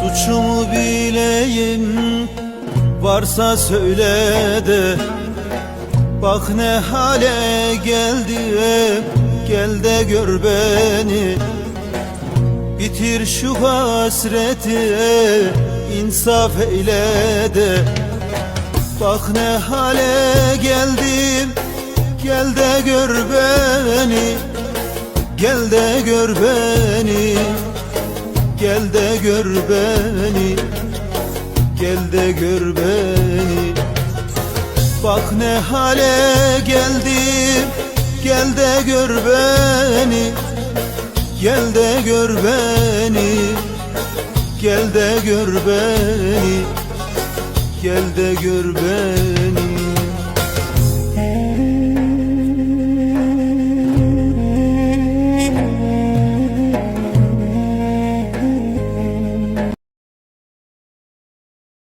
Suçumu bileyim varsa söyle de. Bak ne hale geldim gel de gör beni. Bitir şu hasreti insaf eyle de. Bak ne hale geldim gel de gör beni. Gel de gör beni de gör beni. Gel de gör beni. Bak ne hale geldim. Gel de gör beni. Gel de gör beni. Gel de gör beni. Gel de gör beni